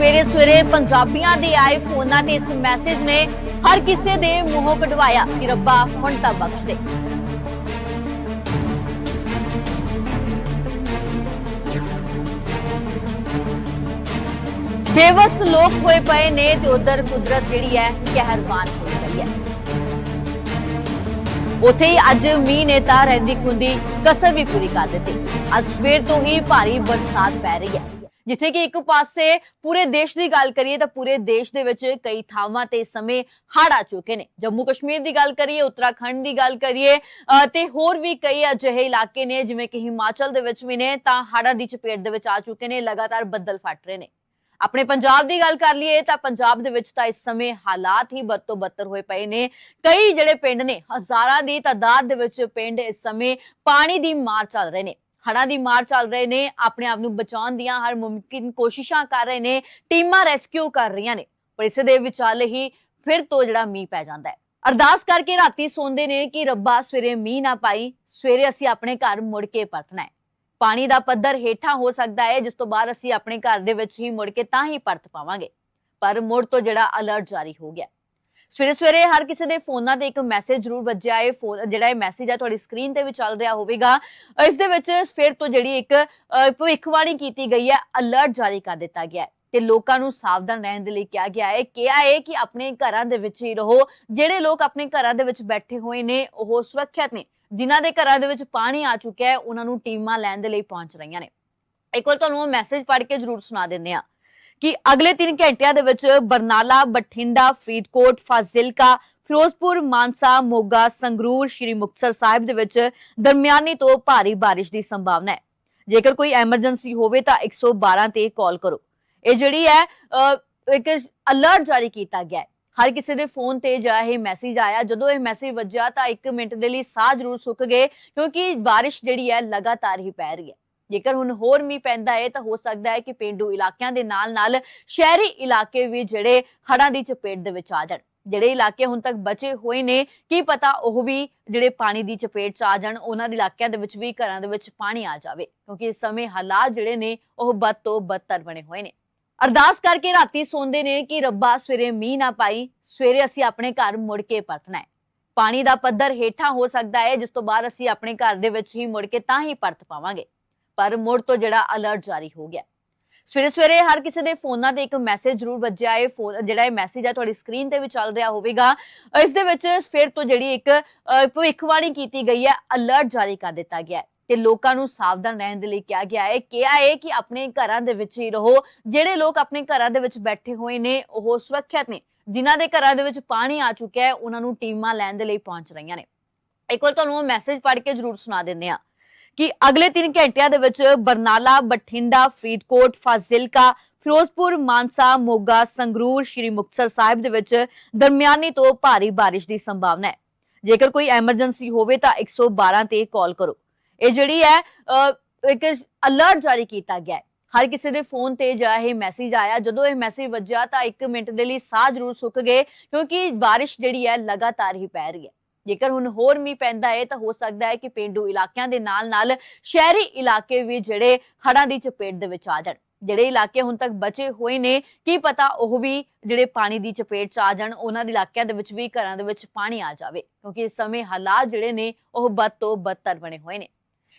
ਸਵੇਰੇ ਸਵੇਰੇ ਪੰਜਾਬੀਆਂ ਦੇ ਆਏ ਫੋਨਾਂ ਤੇ ਇਸ ਮੈਸੇਜ ਨੇ ਹਰ ਕਿਸੇ ਦੇ ਮੂੰਹੋਂ ਕਢਵਾਇਆ ਕਿ ਰੱਬਾ ਹੁਣ ਤਾਂ ਬਖਸ਼ ਦੇ। ਬੇਵਸ ਲੋਕ ਹੋਏ ਪਏ ਨੇ ਤੇ ਉਧਰ ਕੁਦਰਤ ਜਿਹੜੀ ਹੈ ਕਹਿਰਵਾਨ ਹੋ ਪਈ ਹੈ। ਉਥੇ ਹੀ ਅੱਜ ਮੀਂਹ ਨੇ ਤਾਂ ਰਹਿੰਦੀ ਖੁੰਦੀ ਕਸਰ ਵੀ ਪੂਰੀ ਕਰ ਦਿੱਤੀ। ਅੱਜ ਸਵੇਰ ਤੋਂ ਹੀ ਭਾਰੀ ਬਰਸਾਤ ਪੈ ਰਹੀ ਹੈ। ਜਿੱਥੇ ਕਿ ਇੱਕ ਪਾਸੇ ਪੂਰੇ ਦੇਸ਼ ਦੀ ਗੱਲ ਕਰੀਏ ਤਾਂ ਪੂਰੇ ਦੇਸ਼ ਦੇ ਵਿੱਚ ਕਈ ਥਾਵਾਂ ਤੇ ਇਸ ਸਮੇਂ ਹੜ੍ਹ ਆ ਚੁੱਕੇ ਨੇ। ਜੰਮੂ ਕਸ਼ਮੀਰ ਦੀ ਗੱਲ ਕਰੀਏ ਉੱਤਰਾਖੰਡ ਦੀ ਗੱਲ ਕਰੀਏ ਅ, ਤੇ ਹੋਰ ਵੀ ਕਈ ਅਜਿਹੇ ਇਲਾਕੇ ਨੇ ਜਿਵੇਂ ਕਿ ਹਿਮਾਚਲ ਦੇ ਵਿੱਚ ਵੀ ਨੇ ਤਾਂ ਹੜ੍ਹਾਂ ਦੀ ਚਪੇਟ ਦੇ ਵਿੱਚ ਆ ਚੁੱਕੇ ਨੇ ਲਗਾਤਾਰ ਬੱਦਲ ਫਟ ਰਹੇ ਨੇ। ਆਪਣੇ ਪੰਜਾਬ ਦੀ ਗੱਲ ਕਰ ਲਈਏ ਤਾਂ ਪੰਜਾਬ ਦੇ ਵਿੱਚ ਤਾਂ ਇਸ ਸਮੇਂ ਹਾਲਾਤ ਹੀ ਬਦ ਤੋਂ ਬੱਤਰ ਹੋਏ ਪਏ ਨੇ। ਕਈ ਜਿਹੜੇ ਪਿੰਡ ਨੇ ਹਜ਼ਾਰਾਂ ਦੀ ਤਾਦਾਦ ਦੇ ਵਿੱਚ ਪਿੰਡ ਇਸ ਸਮੇਂ ਪਾਣੀ ਦੀ ਮਾਰ ਚੱਲ ਰਹੇ ਨੇ। ਹੜ੍ਹਾਂ ਦੀ ਮਾਰ ਚੱਲ ਰਹੇ ਨੇ, ਆਪਣੇ ਆਪ ਨੂੰ ਬਚਾਉਣ ਦੀਆਂ ਹਰ ਮੁਮਕਿਨ ਕੋਸ਼ਿਸ਼ਾਂ ਕਰ ਰਹੇ ਨੇ, ਟੀਮਾਂ ਰੈਸਕਿਊ ਕਰ ਰਹੀਆਂ ਨੇ, ਪਰ ਇਸ ਦੇ ਵਿਚਾਲੇ ਹੀ ਫਿਰ ਤੋਂ ਜਿਹੜਾ ਮੀਂਹ ਪੈ ਜਾਂਦਾ ਹੈ। ਅਰਦਾਸ ਕਰਕੇ ਰਾਤੀ ਸੌਂਦੇ ਨੇ ਕਿ ਰੱਬਾ ਸਵੇਰੇ ਮੀਂਹ ਨਾ ਪਾਈ, ਸਵੇਰੇ ਅਸੀਂ ਆਪਣੇ ਘਰ ਮੁੜ ਕੇ ਪਰਤਣਾ ਹੈ। ਪਾਣੀ ਦਾ ਪੱਧਰ ਹੇਠਾਂ ਹੋ ਸਕਦਾ ਹੈ, ਜਿਸ ਤੋਂ ਬਾਅਦ ਅਸੀਂ ਆਪਣੇ ਘਰ ਦੇ ਵਿੱਚ ਹੀ ਮੁੜ ਕੇ ਤਾਂ ਹੀ ਪਰਤ ਪਾਵਾਂਗੇ। ਪਰ ਮੁੜ ਤੋਂ ਜਿਹੜਾ ਅਲਰਟ ਜਾਰੀ ਹੋ ਗਿਆ ਸਵੇਰੇ ਸਵੇਰੇ ਹਰ ਕਿਸੇ ਦੇ ਫੋਨਾਂ ਤੇ ਇੱਕ ਮੈਸੇਜ ਜ਼ਰੂਰ ਵੱਜਿਆ ਹੈ। ਫੋਨ ਜਿਹੜਾ ਇਹ ਮੈਸੇਜ ਹੈ ਤੁਹਾਡੀ ਸਕਰੀਨ ਤੇ ਵੀ ਚੱਲ ਰਿਹਾ ਹੋਵੇਗਾ। ਇਸ ਦੇ ਵਿੱਚ ਫਿਰ ਤੋਂ ਜਿਹੜੀ ਇੱਕ ਭਵਿੱਖਬਾਣੀ ਕੀਤੀ ਗਈ ਹੈ ਅਲਰਟ ਜਾਰੀ ਕਰ ਦਿੱਤਾ ਗਿਆ ਹੈ। ਤੇ ਲੋਕਾਂ ਨੂੰ ਸਾਵਧਾਨ ਰਹਿਣ ਦੇ ਲਈ ਕਿਹਾ ਗਿਆ ਹੈ। ਕਿਹਾ ਹੈ ਕਿ ਆਪਣੇ ਘਰਾਂ ਦੇ ਵਿੱਚ ਹੀ ਰਹੋ। ਜਿਹੜੇ ਲੋਕ ਆਪਣੇ ਘਰਾਂ ਦੇ ਵਿੱਚ ਬੈਠੇ ਹੋਏ ਨੇ, ਉਹ ਸੁਰੱਖਿਅਤ ਨੇ। ਜਿਨ੍ਹਾਂ ਦੇ ਘਰਾਂ ਦੇ ਵਿੱਚ ਪਾਣੀ ਆ ਚੁੱਕਿਆ ਹੈ, ਉਹਨਾਂ ਨੂੰ ਟੀਮਾਂ ਲੈਣ ਦੇ ਲਈ ਪਹੁੰਚ ਰਹੀਆਂ ਨੇ। ਇੱਕ ਵਾਰ ਤੁਹਾਨੂੰ ਉਹ ਮੈਸੇਜ ਪੜ੍ਹ ਕੇ ਜ਼ਰੂਰ ਸੁਣਾ ਦਿੰਦੇ ਆ ਕਿ ਅਗਲੇ 3 ਘੰਟਿਆਂ ਦੇ ਵਿੱਚ ਬਰਨਾਲਾ ਬਠਿੰਡਾ ਫਰੀਦਕੋਟ ਫਾਜ਼ਿਲਕਾ ਫਿਰੋਜ਼ਪੁਰ ਮਾਨਸਾ ਮੋਗਾ ਸੰਗਰੂਰ ਸ਼੍ਰੀ ਮੁਕਤਸਰ ਸਾਹਿਬ ਦੇ ਵਿੱਚ ਦਰਮਿਆਨੀ ਤੋਂ ਭਾਰੀ ਬਾਰਿਸ਼ ਦੀ ਸੰਭਾਵਨਾ ਹੈ। ਜੇਕਰ ਕੋਈ ਐਮਰਜੈਂਸੀ ਹੋਵੇ ਤਾਂ 112 ਤੇ ਕਾਲ ਕਰੋ। ਇਹ ਜਿਹੜੀ ਹੈ ਅ, ਇੱਕ ਅਲਰਟ ਜਾਰੀ ਕੀਤਾ ਗਿਆ ਹੈ। ਹਰ ਕਿਸੇ ਦੇ ਫੋਨ ਤੇ ਜਿਹੜਾ ਇਹ ਮੈਸੇਜ ਆਇਆ ਜਦੋਂ ਇਹ ਮੈਸੇਜ ਵੱਜਿਆ ਤਾਂ 1 ਮਿੰਟ ਦੇ ਲਈ ਸਾਹ ਜ਼ਰੂਰ ਸੁੱਕ ਗਏ ਕਿਉਂਕਿ ਬਾਰਿਸ਼ ਜਿਹੜੀ ਹੈ ਲਗਾਤਾਰ ਹੀ ਪੈ ਰਹੀ ਹੈ। ਜੇਕਰ ਹੁਣ ਹੋਰ ਮੀਂਹ ਪੈਂਦਾ ਹੈ ਤਾਂ ਹੋ ਸਕਦਾ ਹੈ ਕਿ ਪਿੰਡੂ ਇਲਾਕਿਆਂ ਦੇ ਨਾਲ-ਨਾਲ ਸ਼ਹਿਰੀ ਇਲਾਕੇ ਵੀ ਜਿਹੜੇ ਹੜ੍ਹਾਂ ਦੀ ਚਪੇਟ ਦੇ ਵਿੱਚ ਆ ਜਾਣ। ਜਿਹੜੇ ਇਲਾਕੇ ਹੁਣ ਤੱਕ ਬਚੇ ਹੋਏ ਨੇ, ਕੀ ਪਤਾ ਉਹ ਵੀ ਜਿਹੜੇ ਪਾਣੀ ਦੀ ਚਪੇਟ 'ਚ ਆ ਜਾਣ, ਉਹਨਾਂ ਦੇ ਇਲਾਕਿਆਂ ਦੇ ਵਿੱਚ ਵੀ, ਘਰਾਂ ਦੇ ਵਿੱਚ ਪਾਣੀ ਆ ਜਾਵੇ, ਕਿਉਂਕਿ ਇਸ ਸਮੇਂ ਹਾਲਾਤ ਜਿਹੜੇ ਨੇ, ਉਹ ਬਦ ਤੋਂ ਬਦਤਰ ਬਣੇ ਹੋਏ ਨੇ। ਅਰਦਾਸ ਕਰਕੇ ਰਾਤੀ ਸੌਂਦੇ ਨੇ ਕਿ ਰੱਬਾ ਸਵੇਰੇ ਮੀਂਹ ਨਾ ਪਾਈ, ਸਵੇਰੇ ਅਸੀਂ ਆਪਣੇ ਘਰ ਮੁੜ ਕੇ ਪਰਤਣਾ ਹੈ ਪਾਣੀ ਦਾ ਪੱਧਰ ਹੇਠਾਂ ਹੋ ਸਕਦਾ ਹੈ ਜਿਸ ਤੋਂ ਬਾਅਦ ਅਸੀਂ ਆਪਣੇ ਘਰ ਦੇ ਵਿੱਚ ਹੀ ਮੁੜ ਕੇ ਤਾਂ ਹੀ ਪਰਤ ਪਾਵਾਂਗੇ। ਪਰ ਮੁੜ ਤੋਂ ਜਿਹੜਾ ਅਲਰਟ ਜਾਰੀ ਹੋ ਗਿਆ। ਸਵੇਰੇ ਸਵੇਰੇ ਹਰ ਕਿਸੇ ਦੇ ਫੋਨਾਂ ਤੇ ਇੱਕ ਮੈਸੇਜ ਜ਼ਰੂਰ ਵੱਜਿਆ। ਹੈ ਫੋਨ, ਜਿਹੜਾ ਇਹ ਮੈਸੇਜ ਹੈ ਤੁਹਾਡੀ ਸਕਰੀਨ ਤੇ ਵੀ ਚੱਲ ਰਿਹਾ ਹੋਵੇਗਾ। ਇਸ ਦੇ ਵਿੱਚ ਫਿਰ ਤੋਂ ਜਿਹੜੀ ਇੱਕ ਭਵਿੱਖਬਾਣੀ ਕੀਤੀ ਗਈ ਹੈ ਅਲਰਟ ਜਾਰੀ ਕਰ ਦਿੱਤਾ ਗਿਆ ਹੈ। ਤੇ ਲੋਕਾਂ ਨੂੰ ਸਾਵਧਾਨ ਰਹਿਣ ਦੇ ਲਈ ਕਿਹਾ ਗਿਆ ਹੈ। ਕਿਹਾ ਹੈ ਕਿ ਆਪਣੇ ਘਰਾਂ ਦੇ ਵਿੱਚ ਹੀ ਰਹੋ। ਜਿਹੜੇ ਲੋਕ ਆਪਣੇ ਘਰਾਂ ਦੇ ਵਿੱਚ ਬੈਠੇ ਹੋਏ ਨੇ, ਉਹ ਸੁਰੱਖਿਅਤ ਨੇ। ਜਿਨ੍ਹਾਂ ਦੇ ਘਰਾਂ ਦੇ ਵਿੱਚ ਪਾਣੀ ਆ ਚੁੱਕਿਆ ਹੈ, ਉਹਨਾਂ ਨੂੰ ਟੀਮਾਂ ਲੈਣ ਦੇ ਲਈ ਪਹੁੰਚ ਰਹੀਆਂ ਨੇ। ਇੱਕ ਵਾਰ ਤੁਹਾਨੂੰ ਉਹ ਮੈਸੇਜ ਪੜ੍ਹ ਕੇ ਜ਼ਰੂਰ ਸੁਣਾ ਦਿੰਦੇ ਆ ਕਿ ਅਗਲੇ 3 ਘੰਟਿਆਂ ਦੇ ਵਿੱਚ ਬਰਨਾਲਾ ਬਠਿੰਡਾ ਫਰੀਦਕੋਟ ਫਾਜ਼ਿਲਕਾ ਫਿਰੋਜ਼ਪੁਰ ਮਾਨਸਾ ਮੋਗਾ ਸੰਗਰੂਰ ਸ਼੍ਰੀ ਮੁਕਤਸਰ ਸਾਹਿਬ ਦੇ ਵਿੱਚ ਦਰਮਿਆਨੀ ਤੋਂ ਭਾਰੀ ਬਾਰਿਸ਼ ਦੀ ਸੰਭਾਵਨਾ ਹੈ। ਜੇਕਰ ਕੋਈ ਐਮਰਜੈਂਸੀ ਹੋਵੇ ਤਾਂ 112 ਤੇ ਕਾਲ ਕਰੋ। ਇਹ ਜਿਹੜੀ ਹੈ ਅ, ਇੱਕ ਅਲਰਟ ਜਾਰੀ ਕੀਤਾ ਗਿਆ ਹੈ। ਹਰ ਕਿਸੇ ਦੇ ਫੋਨ ਤੇ ਜਿਹੜਾ ਇਹ ਮੈਸੇਜ ਆਇਆ ਜਦੋਂ ਇਹ ਮੈਸੇਜ ਵੱਜਿਆ ਤਾਂ 1 ਮਿੰਟ ਦੇ ਲਈ ਸਾਹ ਜ਼ਰੂਰ ਸੁੱਕ ਗਏ ਕਿਉਂਕਿ ਬਾਰਿਸ਼ ਜਿਹੜੀ ਹੈ ਲਗਾਤਾਰ ਹੀ ਪੈ ਰਹੀ ਹੈ। ਜੇਕਰ ਹੁਣ ਹੋਰ ਮੀਂਹ ਪੈਂਦਾ ਹੈ ਤਾਂ ਹੋ ਸਕਦਾ ਹੈ ਕਿ ਪਿੰਡੂ ਇਲਾਕਿਆਂ ਦੇ ਨਾਲ-ਨਾਲ ਸ਼ਹਿਰੀ ਇਲਾਕੇ ਵੀ ਜਿਹੜੇ ਹੜ੍ਹਾਂ ਦੀ ਚਪੇਟ ਦੇ ਵਿੱਚ ਆ ਜਾਣ। ਜਿਹੜੇ ਇਲਾਕੇ ਹੁਣ ਤੱਕ ਬਚੇ ਹੋਏ ਨੇ, ਕੀ ਪਤਾ ਉਹ ਵੀ ਜਿਹੜੇ ਪਾਣੀ ਦੀ ਚਪੇਟ 'ਚ ਆ ਜਾਣ, ਉਹਨਾਂ ਦੇ ਇਲਾਕਿਆਂ ਦੇ ਵਿੱਚ ਵੀ ਘਰਾਂ ਦੇ ਵਿੱਚ ਪਾਣੀ ਆ ਜਾਵੇ, ਕਿਉਂਕਿ ਇਸ ਸਮੇਂ ਹਾਲਾਤ ਜਿਹੜੇ ਨੇ, ਉਹ ਬਦ ਤੋਂ ਬਦਤਰ ਬਣੇ ਹੋਏ ਨੇ।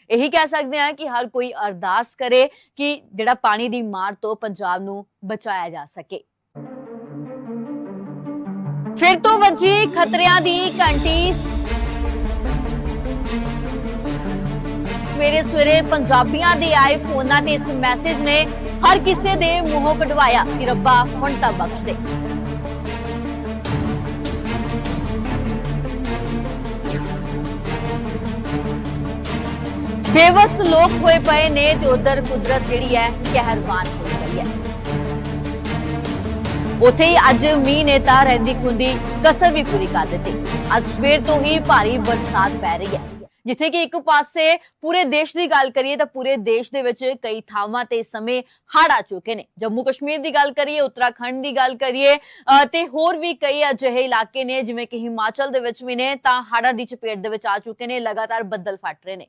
ਇਹੀ ਕਹਿ ਸਕਦੇ ਹਾਂ ਕਿ ਹਰ ਕੋਈ ਅਰਦਾਸ ਕਰੇ ਕਿ ਜਿਹੜਾ ਪਾਣੀ ਦੀ ਮਾਰ ਤੋਂ ਪੰਜਾਬ ਨੂੰ ਬਚਾਇਆ ਜਾ ਸਕੇ। ਫਿਰ ਤੋਂ ਵੱਜੀ ਖਤਰਿਆਂ ਦੀ ਘੰਟੀ। ਸਵੇਰੇ ਸਵੇਰੇ ਪੰਜਾਬੀਆਂ ਦੇ ਆਏ ਫੋਨਾਂ ਤੇ ਇਸ ਮੈਸੇਜ ਨੇ ਹਰ ਕਿਸੇ ਦੇ ਮੂੰਹੋਂ ਕਢਵਾਇਆ ਕਿ ਰੱਬਾ ਹੁਣ ਤਾਂ ਬਖਸ਼ ਦੇ। ਬੇਵਸ ਲੋਕ ਹੋਏ ਪਏ ਨੇ ਤੇ ਉਧਰ ਕੁਦਰਤ ਜਿਹੜੀ ਹੈ, ਕਹਿਰਵਾਨ ਹੋਈ। ਉੱਥੇ ਹੀ ਅੱਜ ਮੀਂਹ ਨੇ ਤਾਂ ਰਹਿੰਦੀ ਖੁੰਦੀ ਕਸਰ ਵੀ ਪੂਰੀ ਕਰ ਦਿੱਤੀ। ਅੱਜ ਸਵੇਰ ਤੋਂ ਹੀ ਭਾਰੀ ਬਰਸਾਤ ਪੈ ਰਹੀ ਹੈ। ਜਿੱਥੇ ਕਿ ਇੱਕ ਪਾਸੇ ਪੂਰੇ ਦੇਸ਼ ਦੀ ਗੱਲ ਕਰੀਏ ਤਾਂ ਪੂਰੇ ਦੇਸ਼ ਦੇ ਵਿੱਚ ਕਈ ਥਾਵਾਂ ਤੇ ਇਸ ਸਮੇਂ ਹੜ੍ਹ ਆ ਚੁੱਕੇ ਨੇ। ਜੰਮੂ ਕਸ਼ਮੀਰ ਦੀ ਗੱਲ ਕਰੀਏ, ਉੱਤਰਾਖੰਡ ਦੀ ਗੱਲ ਕਰੀਏ ਤੇ ਹੋਰ ਵੀ ਕਈ ਅਜਿਹੇ ਇਲਾਕੇ ਨੇ ਜਿਵੇਂ ਕਿ ਹਿਮਾਚਲ ਦੇ ਵਿੱਚ ਵੀ ਨੇ ਤਾਂ ਹੜਾਂ ਦੀ ਚਪੇਟ ਦੇ ਵਿੱਚ ਆ ਚੁੱਕੇ ਨੇ, ਲਗਾਤਾਰ ਬੱਦਲ ਫਟ ਰਹੇ ਨੇ।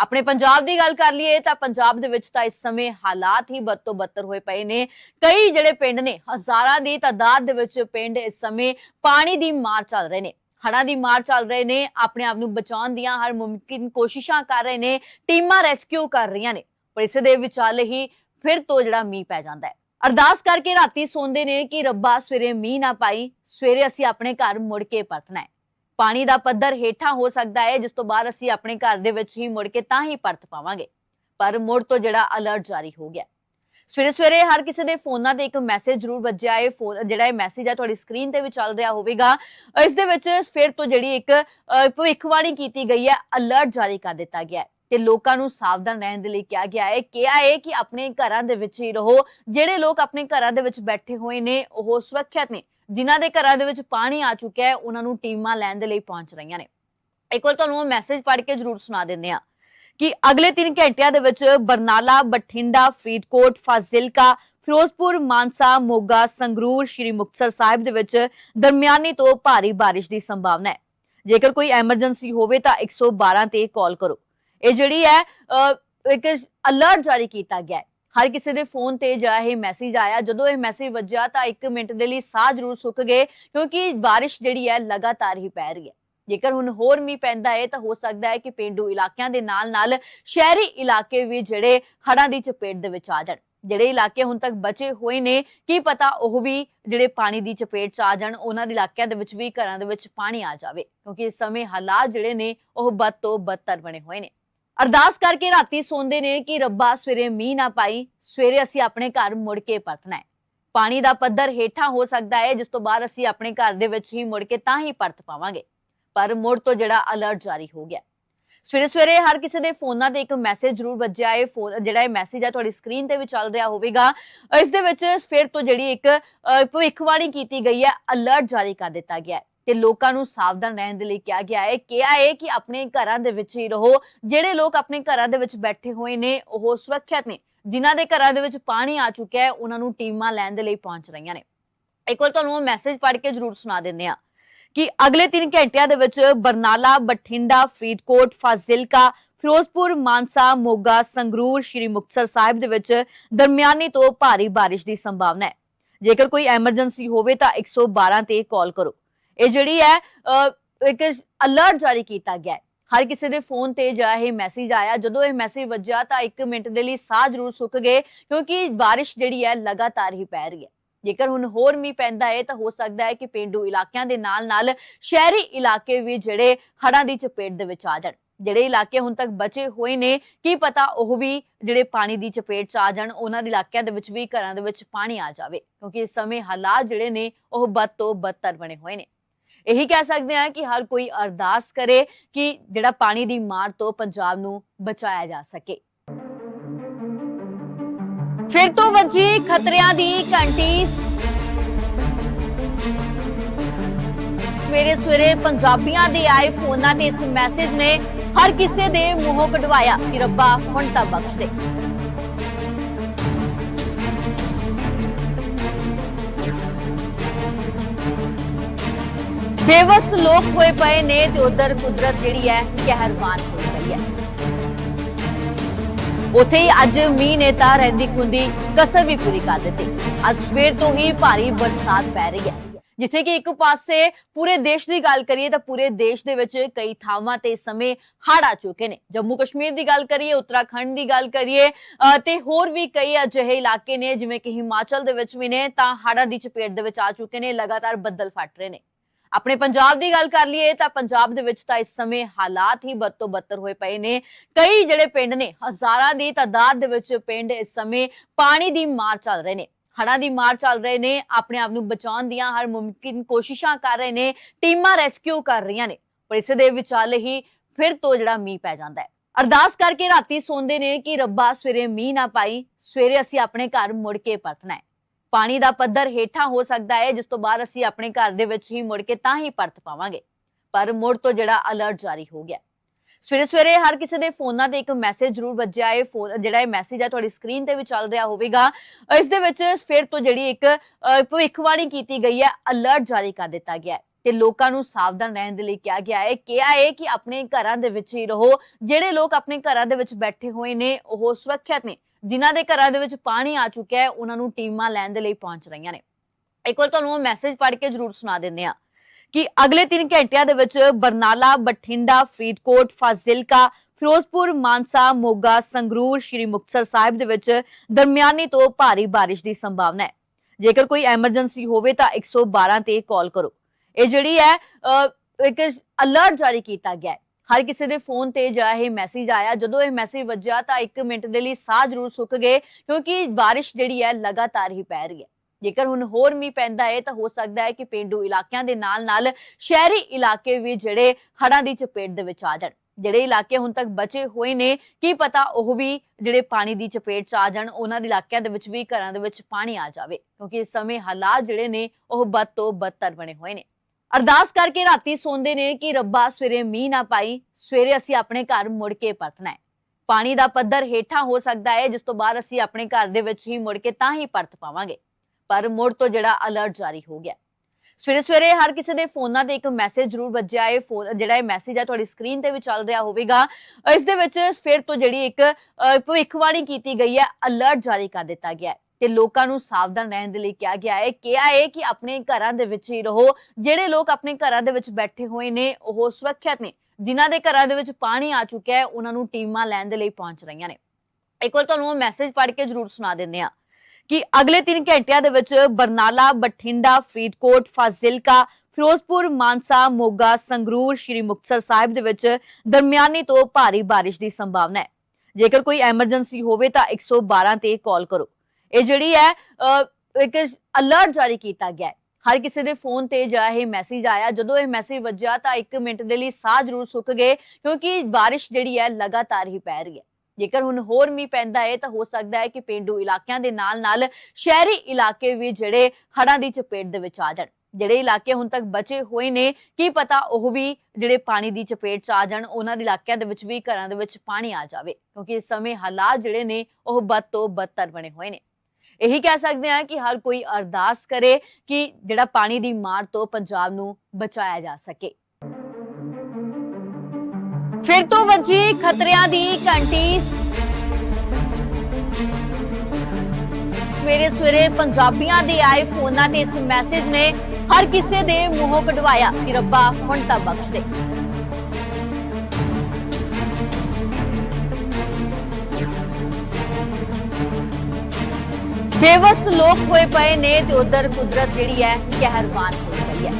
ਆਪਣੇ ਪੰਜਾਬ ਦੀ ਗੱਲ ਕਰ ਲਈਏ ਤਾਂ ਪੰਜਾਬ ਦੇ ਵਿੱਚ ਤਾਂ ਇਸ ਸਮੇਂ ਹਾਲਾਤ ਹੀ ਬਦ ਤੋਂ ਬੱਤਰ ਹੋਏ ਪਏ ਨੇ। ਕਈ ਜਿਹੜੇ ਪਿੰਡ ਨੇ, ਹਜ਼ਾਰਾਂ ਦੀ ਤਾਦਾਦ ਦੇ ਵਿੱਚ ਪਿੰਡ ਇਸ ਸਮੇਂ ਪਾਣੀ ਦੀ ਮਾਰ ਚੱਲ ਰਹੇ ਨੇ। ਹੜ੍ਹਾਂ ਦੀ ਮਾਰ ਚੱਲ ਰਹੇ ਨੇ, ਆਪਣੇ ਆਪ ਨੂੰ ਬਚਾਉਣ ਦੀਆਂ ਹਰ ਮੁਮਕਿਨ ਕੋਸ਼ਿਸ਼ਾਂ ਕਰ ਰਹੇ ਨੇ, ਟੀਮਾਂ ਰੈਸਕਿਊ ਕਰ ਰਹੀਆਂ ਨੇ। ਪਰ ਇਸ ਦੇ ਵਿਚਾਲੇ ਹੀ ਫਿਰ ਤੋਂ ਜਿਹੜਾ ਮੀਂਹ ਪੈ ਜਾਂਦਾ ਹੈ। ਅਰਦਾਸ ਕਰਕੇ ਰਾਤੀ ਸੌਂਦੇ ਨੇ ਕਿ ਰੱਬਾ ਸਵੇਰੇ ਮੀਂਹ ਨਾ ਪਾਈ, ਸਵੇਰੇ ਅਸੀਂ ਆਪਣੇ ਘਰ ਮੁੜ ਕੇ ਪਰਤਣਾ ਹੈ। ਪਾਣੀ ਦਾ ਪੱਧਰ ਹੇਠਾਂ ਹੋ ਸਕਦਾ ਹੈ, ਜਿਸ ਤੋਂ ਬਾਅਦ ਅਸੀਂ ਆਪਣੇ ਘਰ ਦੇ ਵਿੱਚ ਹੀ ਮੁੜ ਕੇ ਤਾਂ ਹੀ ਪਰਤ ਪਾਵਾਂਗੇ। ਪਰ ਮੁੜ ਤੋਂ ਜਿਹੜਾ ਅਲਰਟ ਜਾਰੀ ਹੋ ਗਿਆ। ਸਵੇਰੇ ਸਵੇਰੇ ਹਰ ਕਿਸੇ ਦੇ ਫੋਨਾਂ ਤੇ ਇੱਕ ਮੈਸੇਜ ਜ਼ਰੂਰ ਵੱਜਿਆ ਹੈ। ਫੋਨ, ਜਿਹੜਾ ਇਹ ਮੈਸੇਜ ਹੈ, ਤੁਹਾਡੀ ਸਕਰੀਨ ਤੇ ਵੀ ਚੱਲ ਰਿਹਾ ਹੋਵੇਗਾ। ਇਸ ਦੇ ਵਿੱਚ ਫਿਰ ਤੋਂ ਜਿਹੜੀ ਇੱਕ ਭਵਿੱਖਬਾਣੀ ਕੀਤੀ ਗਈ ਹੈ ਅਲਰਟ ਜਾਰੀ ਕਰ ਦਿੱਤਾ ਗਿਆ ਹੈ। ਤੇ ਲੋਕਾਂ ਨੂੰ ਸਾਵਧਾਨ ਰਹਿਣ ਦੇ ਲਈ ਕਿਹਾ ਗਿਆ ਹੈ, ਕਿਹਾ ਹੈ ਕਿ ਆਪਣੇ ਘਰਾਂ ਦੇ ਵਿੱਚ ਹੀ ਰਹੋ। ਜਿਹੜੇ ਲੋਕ ਆਪਣੇ ਘਰਾਂ ਦੇ ਵਿੱਚ ਬੈਠੇ ਹੋਏ ਨੇ, ਉਹ ਸੁਰੱਖਿਅਤ ਨੇ। ਜਿਨ੍ਹਾਂ ਦੇ ਘਰਾਂ ਦੇ ਵਿੱਚ ਪਾਣੀ ਆ ਚੁੱਕਿਆ ਹੈ, ਉਹਨਾਂ ਨੂੰ ਟੀਮਾਂ ਲੈਣ ਦੇ ਲਈ ਪਹੁੰਚ ਰਹੀਆਂ ਨੇ। ਇੱਕ ਵਾਰ ਤੁਹਾਨੂੰ ਉਹ ਮੈਸੇਜ ਪੜ੍ਹ ਕੇ ਜ਼ਰੂਰ ਸੁਣਾ ਦਿੰਦੇ ਆ ਕਿ ਅਗਲੇ 3 ਘੰਟਿਆਂ ਦੇ ਵਿੱਚ ਬਰਨਾਲਾ, ਬਠਿੰਡਾ, ਫਰੀਦਕੋਟ, ਫਾਜ਼ਿਲਕਾ, ਫਿਰੋਜ਼ਪੁਰ, ਮਾਨਸਾ, ਮੋਗਾ, ਸੰਗਰੂਰ, ਸ਼੍ਰੀ ਮੁਕਤਸਰ ਸਾਹਿਬ ਦੇ ਵਿੱਚ ਦਰਮਿਆਨੀ ਤੋਂ ਭਾਰੀ ਬਾਰਿਸ਼ ਦੀ ਸੰਭਾਵਨਾ ਹੈ। ਜੇਕਰ ਕੋਈ ਐਮਰਜੈਂਸੀ ਹੋਵੇ ਤਾਂ 112 ਤੇ ਕਾਲ ਕਰੋ। ਇਹ ਜਿਹੜੀ ਹੈ ਇੱਕ ਅਲਰਟ ਜਾਰੀ ਕੀਤਾ ਗਿਆ ਹੈ। ਹਰ ਕਿਸੇ ਦੇ ਫੋਨ ਤੇ ਜਿਹੜਾ ਇਹ ਮੈਸੇਜ ਆਇਆ। ਜਦੋਂ ਇਹ ਮੈਸੇਜ ਵੱਜਿਆ ਤਾਂ 1 ਮਿੰਟ ਦੇ ਲਈ ਸਾਹ ਜ਼ਰੂਰ ਸੁੱਕ ਗਏ, ਕਿਉਂਕਿ ਬਾਰਿਸ਼ ਜਿਹੜੀ ਹੈ ਲਗਾਤਾਰ ਹੀ ਪੈ ਰਹੀ ਹੈ। ਜੇਕਰ ਹੁਣ ਹੋਰ ਮੀਂਹ ਪੈਂਦਾ ਹੈ ਤਾਂ ਹੋ ਸਕਦਾ ਹੈ ਕਿ ਪਿੰਡੂ ਇਲਾਕਿਆਂ ਦੇ ਨਾਲ-ਨਾਲ ਸ਼ਹਿਰੀ ਇਲਾਕੇ ਵੀ ਜਿਹੜੇ ਹੜ੍ਹਾਂ ਦੀ ਚਪੇਟ ਦੇ ਵਿੱਚ ਆ ਜਾਣ। ਜਿਹੜੇ ਇਲਾਕੇ ਹੁਣ ਤੱਕ ਬਚੇ ਹੋਏ ਨੇ, ਕੀ ਪਤਾ ਉਹ ਵੀ ਜਿਹੜੇ ਪਾਣੀ ਦੀ ਚਪੇਟ 'ਚ ਆ ਜਾਣ, ਉਹਨਾਂ ਦੇ ਇਲਾਕਿਆਂ ਦੇ ਵਿੱਚ ਵੀ ਘਰਾਂ ਦੇ ਵਿੱਚ ਪਾਣੀ ਆ ਜਾਵੇ। ਕਿਉਂਕਿ ਇਸ ਸਮੇਂ ਹਾਲਾਤ ਜਿਹੜੇ ਨੇ, ਉਹ ਬਦ ਤੋਂ ਬਦਤਰ ਬਣੇ ਹੋਏ ਨੇ। ਅਰਦਾਸ ਕਰਕੇ ਰਾਤੀ ਸੌਂਦੇ ਨੇ ਕਿ ਰੱਬਾ ਸਵੇਰੇ ਮੀਂਹ ਨਾ ਪਾਈ, ਸਵੇਰੇ ਅਸੀਂ ਆਪਣੇ ਘਰ ਮੁੜ ਕੇ ਪਰਤਣਾ ਹੈ। ਪਾਣੀ ਦਾ ਪੱਧਰ ਹੇਠਾਂ ਹੋ ਸਕਦਾ ਹੈ, ਜਿਸ ਤੋਂ ਬਾਅਦ ਅਸੀਂ ਆਪਣੇ ਘਰ ਦੇ ਵਿੱਚ ਹੀ ਮੁੜ ਕੇ ਤਾਂ ਹੀ ਪਰਤ ਪਾਵਾਂਗੇ। ਪਰ ਮੁੜ ਤੋਂ ਜਿਹੜਾ ਅਲਰਟ ਜਾਰੀ ਹੋ ਗਿਆ। ਸਵੇਰੇ ਸਵੇਰੇ ਹਰ ਕਿਸੇ ਦੇ ਫੋਨਾਂ ਤੇ ਇੱਕ ਮੈਸੇਜ ਜ਼ਰੂਰ ਵੱਜਿਆ ਹੈ। ਫੋਨ, ਜਿਹੜਾ ਇਹ ਮੈਸੇਜ ਹੈ, ਤੁਹਾਡੀ ਸਕਰੀਨ ਤੇ ਵੀ ਚੱਲ ਰਿਹਾ ਹੋਵੇਗਾ। ਇਸ ਦੇ ਵਿੱਚ ਫਿਰ ਤੋਂ ਜਿਹੜੀ ਇੱਕ ਭਵਿੱਖਬਾਣੀ ਕੀਤੀ ਗਈ ਹੈ ਅਲਰਟ ਜਾਰੀ ਕਰ ਦਿੱਤਾ ਗਿਆ ਹੈ। ਤੇ ਲੋਕਾਂ ਨੂੰ ਸਾਵਧਾਨ ਰਹਿਣ ਦੇ ਲਈ ਕਿਹਾ ਗਿਆ ਹੈ। ਕਿਹਾ ਹੈ ਕਿ ਆਪਣੇ ਘਰਾਂ ਦੇ ਵਿੱਚ ਹੀ ਰਹੋ। ਜਿਹੜੇ ਲੋਕ ਆਪਣੇ ਘਰਾਂ ਦੇ ਵਿੱਚ ਬੈਠੇ ਹੋਏ ਨੇ, ਉਹ ਸੁਰੱਖਿਅਤ ਨੇ। ਜਿਨ੍ਹਾਂ ਦੇ ਘਰਾਂ ਦੇ ਵਿੱਚ ਪਾਣੀ ਆ ਚੁੱਕਿਆ ਹੈ, ਉਹਨਾਂ ਨੂੰ ਟੀਮਾਂ ਲੈਣ ਦੇ ਲਈ ਪਹੁੰਚ ਰਹੀਆਂ ਨੇ। ਇੱਕ ਵਾਰ ਤੁਹਾਨੂੰ ਮੈਸੇਜ ਪੜ੍ਹ ਕੇ ਜ਼ਰੂਰ ਸੁਣਾ ਦਿੰਦੇ ਆ ਕਿ ਅਗਲੇ 3 ਘੰਟਿਆਂ ਦੇ ਵਿੱਚ ਬਰਨਾਲਾ, ਬਠਿੰਡਾ, ਫਰੀਦਕੋਟ, ਫਾਜ਼ਿਲਕਾ, ਫਿਰੋਜ਼ਪੁਰ, ਮਾਨਸਾ, ਮੋਗਾ, ਸੰਗਰੂਰ, ਸ਼੍ਰੀ ਮੁਕਤਸਰ ਸਾਹਿਬ ਦੇ ਵਿੱਚ ਦਰਮਿਆਨੀ ਤੋਂ ਭਾਰੀ ਬਾਰਿਸ਼ ਦੀ ਸੰਭਾਵਨਾ ਹੈ। ਜੇਕਰ ਕੋਈ ਐਮਰਜੈਂਸੀ ਹੋਵੇ ਤਾਂ 112 ਤੇ ਕਾਲ ਕਰੋ। ਇਹ ਜਿਹੜੀ ਹੈ ਅਹ, ਇੱਕ ਅਲਰਟ ਜਾਰੀ ਕੀਤਾ ਗਿਆ ਹੈ। ਹਰ ਕਿਸੇ ਦੇ ਫੋਨ ਤੇ ਜਿਹੜਾ ਇਹ ਮੈਸੇਜ ਆਇਆ ਜਦੋਂ ਇਹ ਮੈਸੇਜ ਵੱਜਿਆ ਤਾਂ 1 ਮਿੰਟ ਦੇ ਲਈ ਸਾਹ ਜ਼ਰੂਰ ਸੁੱਕ ਗਏ ਕਿਉਂਕਿ ਬਾਰਿਸ਼ ਜਿਹੜੀ ਹੈ ਲਗਾਤਾਰ ਹੀ ਪੈ ਰਹੀ ਹੈ। ਜੇਕਰ ਹੁਣ ਹੋਰ ਮੀਂਹ ਪੈਂਦਾ ਹੈ ਤਾਂ ਹੋ ਸਕਦਾ ਹੈ ਕਿ ਪਿੰਡੂ ਇਲਾਕਿਆਂ ਦੇ ਨਾਲ-ਨਾਲ ਸ਼ਹਿਰੀ ਇਲਾਕੇ ਵੀ ਜਿਹੜੇ ਹੜ੍ਹਾਂ ਦੀ ਚਪੇਟ ਦੇ ਵਿੱਚ ਆ ਜਾਣ। ਜਿਹੜੇ ਇਲਾਕੇ ਹੁਣ ਤੱਕ ਬਚੇ ਹੋਏ ਨੇ ਕੀ ਪਤਾ ਉਹ ਵੀ ਜਿਹੜੇ ਪਾਣੀ ਦੀ ਚਪੇਟ 'ਚ ਆ ਜਾਣ ਉਹਨਾਂ ਦੇ ਇਲਾਕਿਆਂ ਦੇ ਵਿੱਚ ਵੀ ਘਰਾਂ ਦੇ ਵਿੱਚ ਪਾਣੀ ਆ ਜਾਵੇ ਕਿਉਂਕਿ ਇਸ ਸਮੇਂ ਹਾਲਾਤ ਜਿਹੜੇ ਨੇ ਉਹ ਬਦ ਤੋਂ ਬਦਤਰ ਬਣੇ ਹੋਏ ਨੇ। ਇਹੀ ਕਹਿ ਸਕਦੇ ਹਾਂ ਕਿ ਹਰ ਕੋਈ ਅਰਦਾਸ ਕਰੇ ਕਿ ਜਿਹੜਾ ਪਾਣੀ ਦੀ ਮਾਰ ਤੋਂ ਪੰਜਾਬ ਨੂੰ ਬਚਾਇਆ ਜਾ ਸਕੇ। ਫਿਰ ਤੋਂ ਵੱਜੀ ਖਤਰਿਆਂ ਦੀ ਘੰਟੀ। ਸਵੇਰੇ ਸਵੇਰੇ ਪੰਜਾਬੀਆਂ ਦੇ ਆਏ ਫੋਨਾਂ ਤੇ ਇਸ ਮੈਸੇਜ ਨੇ ਹਰ ਕਿਸੇ ਦੇ ਮੂੰਹੋਂ ਕਢਵਾਇਆ ਕਿ ਰੱਬਾ ਹੁਣ ਤਾਂ ਬਖਸ਼ ਦੇ। ਬੇਵਸ ਲੋਕ ਹੋਏ ਪਏ ਨੇ ਤੇ ਉਧਰ ਕੁਦਰਤ ਜਿਹੜੀ ਹੈ ਕਹਿਰਵਾਨ ਹੋਈ ਪਈ ਹੈ। ਉਥੇ ਹੀ ਅੱਜ ਮੀਂਹ ਨੇ ਤਾਂ ਰਹਿੰਦੀ ਖੁੰਦੀ ਕਸਰ ਵੀ ਪੂਰੀ ਕਰ ਦਿੱਤੀ। ਅੱਜ ਸਵੇਰ ਤੋਂ ਹੀ ਭਾਰੀ ਬਰਸਾਤ ਪੈ ਰਹੀ ਹੈ। ਜਿੱਥੇ ਕਿ ਇੱਕ ਪਾਸੇ ਪੂਰੇ ਦੇਸ਼ ਦੀ ਗੱਲ ਕਰੀਏ ਤਾਂ ਪੂਰੇ ਦੇਸ਼ ਦੇ ਵਿੱਚ ਕਈ ਥਾਵਾਂ ਤੇ ਸਮੇਂ ਹੜ੍ਹ ਆ ਚੁੱਕੇ ਨੇ। ਜੰਮੂ ਕਸ਼ਮੀਰ ਦੀ ਗੱਲ ਕਰੀਏ, ਉੱਤਰਾਖੰਡ ਦੀ ਗੱਲ ਕਰੀਏ ਤੇ ਹੋਰ ਵੀ ਕਈ ਅਜਿਹੇ ਇਲਾਕੇ ਨੇ ਜਿਵੇਂ ਕਿ ਹਿਮਾਚਲ ਦੇ ਵਿੱਚ ਵੀ ਨੇ ਤਾਂ ਹੜਾਂ ਦੀ ਚਪੇਟ ਦੇ ਵਿੱਚ ਆ ਚੁੱਕੇ ਨੇ, ਲਗਾਤਾਰ ਬੱਦਲ ਫਟ ਰਹੇ ਨੇ। ਆਪਣੇ ਪੰਜਾਬ ਦੀ ਗੱਲ ਕਰ ਲਈਏ ਤਾਂ ਪੰਜਾਬ ਦੇ ਵਿੱਚ ਤਾਂ ਇਸ ਸਮੇਂ ਹਾਲਾਤ ਹੀ ਬਦ ਤੋਂ ਬੱਤਰ ਹੋਏ ਪਏ ਨੇ। ਕਈ ਜਿਹੜੇ ਪਿੰਡ ਨੇ, ਹਜ਼ਾਰਾਂ ਦੀ ਤਾਦਾਦ ਦੇ ਵਿੱਚ ਪਿੰਡ ਇਸ ਸਮੇਂ ਪਾਣੀ ਦੀ ਮਾਰ ਚੱਲ ਰਹੇ ਨੇ। ਹੜ੍ਹਾਂ ਦੀ ਮਾਰ ਚੱਲ ਰਹੇ ਨੇ, ਆਪਣੇ ਆਪ ਨੂੰ ਬਚਾਉਣ ਦੀਆਂ ਹਰ ਮੁਮਕਿਨ ਕੋਸ਼ਿਸ਼ਾਂ ਕਰ ਰਹੇ ਨੇ, ਟੀਮਾਂ ਰੈਸਕਿਊ ਕਰ ਰਹੀਆਂ ਨੇ। ਪਰ ਇਸ ਦੇ ਵਿਚਾਲੇ ਹੀ ਫਿਰ ਤੋਂ ਜਿਹੜਾ ਮੀਂਹ ਪੈ ਜਾਂਦਾ ਹੈ। ਅਰਦਾਸ ਕਰਕੇ ਰਾਤੀ ਸੌਂਦੇ ਨੇ ਕਿ ਰੱਬਾ ਸਵੇਰੇ ਮੀਂਹ ਨਾ ਪਾਈ, ਸਵੇਰੇ ਅਸੀਂ ਆਪਣੇ ਘਰ ਮੁੜ ਕੇ ਪਰਤਣਾ ਹੈ। ਪਾਣੀ ਦਾ ਪੱਧਰ ਹੇਠਾਂ ਹੋ ਸਕਦਾ ਹੈ, ਜਿਸ ਤੋਂ ਬਾਅਦ ਅਸੀਂ ਆਪਣੇ ਘਰ ਦੇ ਵਿੱਚ ਹੀ ਮੁੜ ਕੇ ਤਾਂ ਹੀ ਪਰਤ ਪਾਵਾਂਗੇ। ਪਰ ਮੁੜ ਤੋਂ ਜਿਹੜਾ ਅਲਰਟ ਜਾਰੀ ਹੋ ਗਿਆ। ਸਵੇਰੇ ਸਵੇਰੇ ਹਰ ਕਿਸੇ ਦੇ ਫੋਨਾਂ ਤੇ ਇੱਕ ਮੈਸੇਜ ਜ਼ਰੂਰ ਵੱਜਿਆ ਹੈ। ਫੋਨ, ਜਿਹੜਾ ਇਹ ਮੈਸੇਜ ਹੈ ਤੁਹਾਡੀ ਸਕਰੀਨ ਤੇ ਵੀ ਚੱਲ ਰਿਹਾ ਹੋਵੇਗਾ। ਇਸ ਦੇ ਵਿੱਚ ਫਿਰ ਤੋਂ ਜਿਹੜੀ ਇੱਕ ਭਵਿੱਖਬਾਣੀ ਕੀਤੀ ਗਈ ਹੈ ਅਲਰਟ ਜਾਰੀ ਕਰ ਦਿੱਤਾ ਗਿਆ ਹੈ। ਤੇ ਲੋਕਾਂ ਨੂੰ ਸਾਵਧਾਨ ਰਹਿਣ ਦੇ ਲਈ ਕਿਹਾ ਗਿਆ ਹੈ, ਕਿਹਾ ਹੈ ਕਿ ਆਪਣੇ ਘਰਾਂ ਦੇ ਵਿੱਚ ਹੀ ਰਹੋ। ਜਿਹੜੇ ਲੋਕ ਆਪਣੇ ਘਰਾਂ ਦੇ ਵਿੱਚ ਬੈਠੇ ਹੋਏ ਨੇ, ਉਹ ਸੁਰੱਖਿਅਤ ਨੇ। ਜਿਨ੍ਹਾਂ ਦੇ ਘਰਾਂ ਦੇ ਵਿੱਚ ਪਾਣੀ ਆ ਚੁੱਕਿਆ ਹੈ ਉਹਨਾਂ ਨੂੰ ਟੀਮਾਂ ਲੈਣ ਦੇ ਲਈ ਪਹੁੰਚ ਰਹੀਆਂ ਨੇ। ਇੱਕ ਵਾਰ ਤੁਹਾਨੂੰ ਉਹ ਮੈਸੇਜ ਪੜ੍ਹ ਕੇ ਜ਼ਰੂਰ ਸੁਣਾ ਦਿੰਦੇ ਆ ਕਿ ਅਗਲੇ 3 ਘੰਟਿਆਂ ਦੇ ਵਿੱਚ ਬਰਨਾਲਾ ਬਠਿੰਡਾ ਫਰੀਦਕੋਟ ਫਾਜ਼ਿਲਕਾ ਫਿਰੋਜ਼ਪੁਰ ਮਾਨਸਾ ਮੋਗਾ ਸੰਗਰੂਰ ਸ਼੍ਰੀ ਮੁਕਤਸਰ ਸਾਹਿਬ ਦੇ ਵਿੱਚ ਦਰਮਿਆਨੀ ਤੋਂ ਭਾਰੀ ਬਾਰਿਸ਼ ਦੀ ਸੰਭਾਵਨਾ ਹੈ। ਜੇਕਰ ਕੋਈ ਐਮਰਜੈਂਸੀ ਹੋਵੇ ਤਾਂ 112 ਤੇ ਕਾਲ ਕਰੋ। ਇਹ ਜਿਹੜੀ ਹੈ ਅਹ, ਇੱਕ ਅਲਰਟ ਜਾਰੀ ਕੀਤਾ ਗਿਆ ਹੈ। ਹਰ ਕਿਸੇ ਦੇ ਫੋਨ ਤੇ ਜਿਹੜਾ ਇਹ ਮੈਸੇਜ ਆਇਆ, ਜਦੋਂ ਇਹ ਮੈਸੇਜ ਵੱਜਿਆ ਤਾਂ 1 ਮਿੰਟ ਦੇ ਲਈ ਸਾਹ ਜ਼ਰੂਰ ਸੁੱਕ ਗਏ, ਕਿਉਂਕਿ ਬਾਰਿਸ਼ ਜਿਹੜੀ ਹੈ ਲਗਾਤਾਰ ਹੀ ਪੈ ਰਹੀ ਹੈ। ਜੇਕਰ ਹੁਣ ਹੋਰ ਮੀਂਹ ਪੈਂਦਾ ਹੈ ਤਾਂ ਹੋ ਸਕਦਾ ਹੈ ਕਿ ਪਿੰਡੂ ਇਲਾਕਿਆਂ ਦੇ ਨਾਲ-ਨਾਲ ਸ਼ਹਿਰੀ ਇਲਾਕੇ ਵੀ ਜਿਹੜੇ ਹੜ੍ਹਾਂ ਦੀ ਚਪੇਟ ਦੇ ਵਿੱਚ ਆ ਜਾਣ। ਜਿਹੜੇ ਇਲਾਕੇ ਹੁਣ ਤੱਕ ਬਚੇ ਹੋਏ ਨੇ, ਕੀ ਪਤਾ ਉਹ ਵੀ ਜਿਹੜੇ ਪਾਣੀ ਦੀ ਚਪੇਟ 'ਚ ਆ ਜਾਣ, ਉਹਨਾਂ ਦੇ ਇਲਾਕਿਆਂ ਦੇ ਵਿੱਚ ਵੀ ਘਰਾਂ ਦੇ ਵਿੱਚ ਪਾਣੀ ਆ ਜਾਵੇ, ਕਿਉਂਕਿ ਇਸ ਸਮੇਂ ਹਾਲਾਤ ਜਿਹੜੇ ਨੇ ਉਹ ਬਦ ਤੋਂ ਬਦਤਰ ਬਣੇ ਹੋਏ ਨੇ। ਅਰਦਾਸ ਕਰਕੇ ਰਾਤੀ ਸੌਂਦੇ ਨੇ ਕਿ ਰੱਬਾ ਸਵੇਰੇ ਮੀਂਹ ਨਾ ਪਾਈ, ਸਵੇਰੇ ਅਸੀਂ ਆਪਣੇ ਘਰ ਮੁੜ ਕੇ ਪਰਤਣਾ ਹੈ। ਪਾਣੀ ਦਾ ਪੱਧਰ ਹੇਠਾਂ ਹੋ ਸਕਦਾ ਹੈ, ਜਿਸ ਤੋਂ ਬਾਅਦ ਅਸੀਂ ਆਪਣੇ ਘਰ ਦੇ ਵਿੱਚ ਹੀ ਮੁੜ ਕੇ ਤਾਂ ਹੀ ਪਰਤ ਪਾਵਾਂਗੇ। ਪਰ ਮੁੜ ਤੋਂ ਜਿਹੜਾ ਅਲਰਟ ਜਾਰੀ ਹੋ ਗਿਆ। ਸਵੇਰੇ ਸਵੇਰੇ ਹਰ ਕਿਸੇ ਦੇ ਫੋਨਾਂ ਤੇ ਇੱਕ ਮੈਸੇਜ ਜ਼ਰੂਰ ਵੱਜਿਆ ਹੈ। ਫੋਨ ਜਿਹੜਾ ਇਹ ਮੈਸੇਜ ਹੈ, ਤੁਹਾਡੀ ਸਕਰੀਨ ਤੇ ਵੀ ਚੱਲ ਰਿਹਾ ਹੋਵੇਗਾ। ਇਸ ਦੇ ਵਿੱਚ ਫਿਰ ਤੋਂ ਜਿਹੜੀ ਇੱਕ ਭਵਿੱਖਬਾਣੀ ਕੀਤੀ ਗਈ ਹੈ ਅਲਰਟ ਜਾਰੀ ਕਰ ਦਿੱਤਾ ਗਿਆ ਹੈ। ਤੇ ਲੋਕਾਂ ਨੂੰ ਸਾਵਧਾਨ ਰਹਿਣ ਦੇ ਲਈ ਕਿਹਾ ਗਿਆ ਹੈ। ਕਿਹਾ ਹੈ ਕਿ ਆਪਣੇ ਘਰਾਂ ਦੇ ਵਿੱਚ ਹੀ ਰਹੋ। ਜਿਹੜੇ ਲੋਕ ਆਪਣੇ ਘਰਾਂ ਦੇ ਵਿੱਚ ਬੈਠੇ ਹੋਏ ਨੇ, ਉਹ ਸੁਰੱਖਿਅਤ ਨੇ। ਜਿਨ੍ਹਾਂ ਦੇ ਘਰਾਂ ਦੇ ਵਿੱਚ ਪਾਣੀ ਆ ਚੁੱਕਿਆ ਹੈ, ਉਹਨਾਂ ਨੂੰ ਟੀਮਾਂ ਲੈਣ ਦੇ ਲਈ ਪਹੁੰਚ ਰਹੀਆਂ ਨੇ। ਇੱਕ ਵਾਰ ਤੁਹਾਨੂੰ ਉਹ ਮੈਸੇਜ ਪੜ੍ਹ ਕੇ ਜ਼ਰੂਰ ਸੁਣਾ ਦਿੰਦੇ ਆ ਕਿ ਅਗਲੇ 3 ਘੰਟਿਆਂ ਦੇ ਵਿੱਚ ਬਰਨਾਲਾ, ਬਠਿੰਡਾ, ਫਰੀਦਕੋਟ, ਫਾਜ਼ਿਲਕਾ, ਫਿਰੋਜ਼ਪੁਰ, ਮਾਨਸਾ, ਮੋਗਾ, ਸੰਗਰੂਰ, ਸ਼੍ਰੀ ਮੁਕਤਸਰ ਸਾਹਿਬ ਦੇ ਵਿੱਚ ਦਰਮਿਆਨੀ ਤੋਂ ਭਾਰੀ ਬਾਰਿਸ਼ ਦੀ ਸੰਭਾਵਨਾ ਹੈ। ਜੇਕਰ ਕੋਈ ਐਮਰਜੈਂਸੀ ਹੋਵੇ ਤਾਂ 112 ਤੇ ਕਾਲ ਕਰੋ। ਇਹ ਜਿਹੜੀ ਹੈ ਅਹ, ਇੱਕ ਅਲਰਟ ਜਾਰੀ ਕੀਤਾ ਗਿਆ ਹੈ। ਹਰ ਕਿਸੇ ਦੇ ਫੋਨ ਤੇ ਜਿਹੜਾ ਇਹ ਮੈਸੇਜ ਆਇਆ ਜਦੋਂ ਇਹ ਮੈਸੇਜ ਵੱਜਿਆ ਤਾਂ 1 ਮਿੰਟ ਦੇ ਲਈ ਸਾਹ ਜ਼ਰੂਰ ਸੁੱਕ ਗਏ ਕਿਉਂਕਿ ਬਾਰਿਸ਼ ਜਿਹੜੀ ਹੈ ਲਗਾਤਾਰ ਹੀ ਪੈ ਰਹੀ ਹੈ। ਜੇਕਰ ਹੁਣ ਹੋਰ ਮੀਂਹ ਪੈਂਦਾ ਹੈ ਤਾਂ ਹੋ ਸਕਦਾ ਹੈ ਕਿ ਪਿੰਡੂ ਇਲਾਕਿਆਂ ਦੇ ਨਾਲ-ਨਾਲ ਸ਼ਹਿਰੀ ਇਲਾਕੇ ਵੀ ਜਿਹੜੇ ਹੜ੍ਹਾਂ ਦੀ ਚਪੇਟ ਦੇ ਵਿੱਚ ਆ ਜਾਣ। ਜਿਹੜੇ ਇਲਾਕੇ ਹੁਣ ਤੱਕ ਬਚੇ ਹੋਏ ਨੇ ਕੀ ਪਤਾ ਉਹ ਵੀ ਜਿਹੜੇ ਪਾਣੀ ਦੀ ਚਪੇਟ 'ਚ ਆ ਜਾਣ ਉਹਨਾਂ ਦੇ ਇਲਾਕਿਆਂ ਦੇ ਵਿੱਚ ਵੀ ਘਰਾਂ ਦੇ ਵਿੱਚ ਪਾਣੀ ਆ ਜਾਵੇ ਕਿਉਂਕਿ ਇਸ ਸਮੇਂ ਹਾਲਾਤ ਜਿਹੜੇ ਨੇ ਉਹ ਬਦ ਤੋਂ ਬਦਤਰ ਬਣੇ ਹੋਏ ਨੇ। ਇਹੀ ਕਹਿ ਸਕਦੇ ਹਾਂ ਕਿ ਹਰ ਕੋਈ ਅਰਦਾਸ ਕਰੇ ਕਿ ਜਿਹੜਾ ਪਾਣੀ ਦੀ ਮਾਰ ਤੋਂ ਪੰਜਾਬ ਨੂੰ ਬਚਾਇਆ ਜਾ ਸਕੇ। ਫਿਰ ਤੋਂ ਵੱਜੀ ਖਤਰਿਆਂ ਦੀ ਘੰਟੀ। ਸਵੇਰੇ ਸਵੇਰੇ ਪੰਜਾਬੀਆਂ ਦੇ ਆਏ ਫੋਨਾਂ ਤੇ ਇਸ ਮੈਸੇਜ ਨੇ ਹਰ ਕਿਸੇ ਦੇ ਮੂੰਹੋਂ ਕਢਵਾਇਆ ਕਿ ਰੱਬਾ ਹੁਣ ਤਾਂ ਬਖਸ਼ ਦੇ। ਬੇਵਸ ਲੋਕ ਹੋਏ ਪਏ ਨੇ ਤੇ ਉਧਰ ਕੁਦਰਤ ਜਿਹੜੀ ਹੈ ਕਹਿਰਬਾਨ ਹੋਈ ਪਈ ਹੈ।